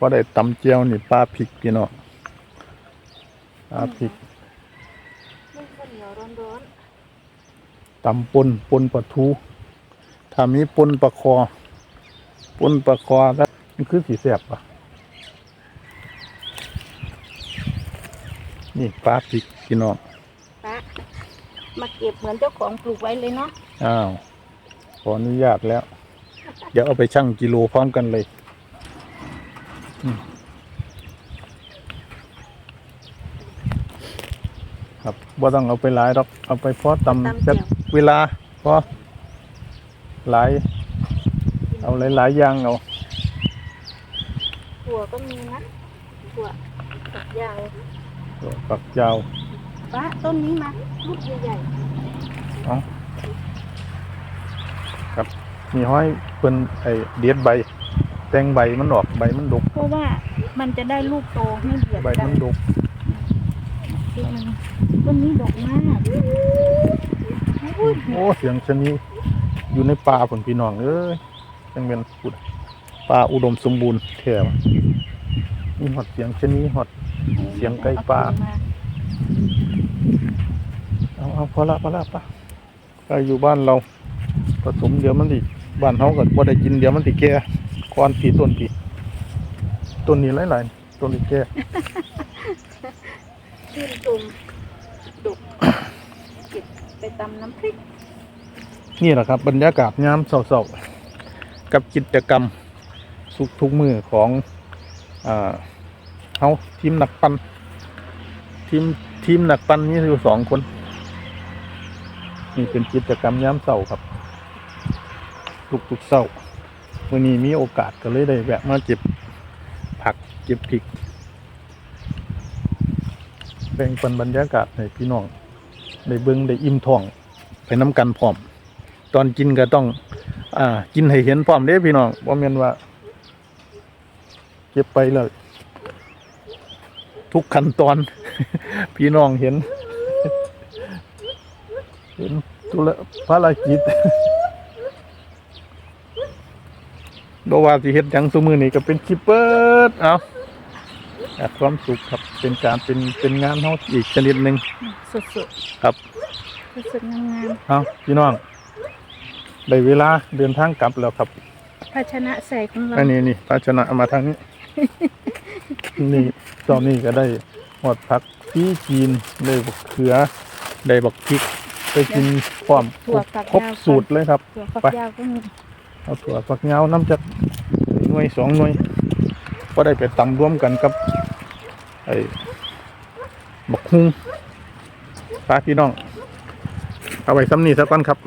ว่าได้ตำเจียวนี่ปลาพริกพี่น้องปลาพริกนึ่งข้าวเหนียวร้อนตำปนปนปลาทูถ้ามีปนปลาคอปนปลาคอแล้วมันคือสีแสบอะนี่ปลาพริกพี่น้องๆปะมาเก็บเหมือนเจ้าของปลูกไว้เลยเนาะอ้าวขออนุญาตแล้ว เดี๋ยวเอาไปชั่งกิโลพร้อมกันเลยอืม ครับว่าต้องเอาไปหลายดอกเอาไปพอตำจักเวลาพอหลาย เอาหลายๆอย่างเอาถั่วก็มีนะถั่วฝักยาวฝักยาวปะต้นนี้มาลูกใหญ่เอาครับมีห้อยเป็นไอเดียดใบ แตงใบมันออกใบมันดกๆเพราะว่ามันจะได้ลูกโตไม่เบียดใบกัมันนดกที่มันต้นนี้ดอกมากอุ้ยโอ้เสียงชะนีอยู่ในป่าผลพี่น้องเอ้ยยังเป็นปุดป่าอุดมสมบูรณ์แถวมีหอดเสียงชะนีหอด เสียงไก่ป่า เอาเอาพอละพอละปะไปอยู่บ้านเราผสมเดี๋ยวมันติบ้านเขาก็บ่ได้กินเดี๋ยวมันติแก่ ก้อนปีต้นปีต้นนี้หลายๆต้นนี้แก่ชื่นชมดกเก็บไปตำน้ำพริก นี่แหละครับ บรรยากาศยามเศร้าๆกับกิจกรรมทุกทุกมือของอ่าเขาทีมหนักปันทีมทีมหนักปันนี่อยู่สองคน นี่เป็นกิจกรรมยามเศร้าครับ ทุกๆเศร้ วันนี้มีโอกาสก็เลยได้แวะมาเก็บผักเก็บพริกแบ่งปันบรรยากาศให้พี่น้องได้เบิ้งได้อิ่มท้องไปน้ำกันพร้อม ตอนกินก็ต้อง อ่า กินให้เห็นพร้อมเด้พี่น้องว่าแม่นว่า เก็บไปเลยทุกขั้นตอน พี่น้องเห็น เห็นทุละภารกิจ บว่าสิเฮ็ดหยังสมือนี่ก็เป็นคลิปเปิดเอาแต่ความสุขครับเป็นการเป็นเป็นงานเฮาอีกชนิดหนึ่งสุดครับๆสุดๆงามเอาพี่น้องได้เวลาเดินทางกลับแล้วครับๆภาชนะใส่ของเราอันนี้นี่ภาชนะเอามาทางนี้ นี่ตอนนี้ก็ได้หอดผักที่จีนได้บักเขือได้บักพริกไปกินความครบครบสูตรเลยครับถั่วฝักไปยาวก็มี เอาถั่วฝักยาวน้ำจักหน่วยสองหน่วยก็ได้ไปตำร่วมกันกับไอ้บักฮุงพาพี่น้อง เอาไว้ซ้ำนี่สักก่อนครับ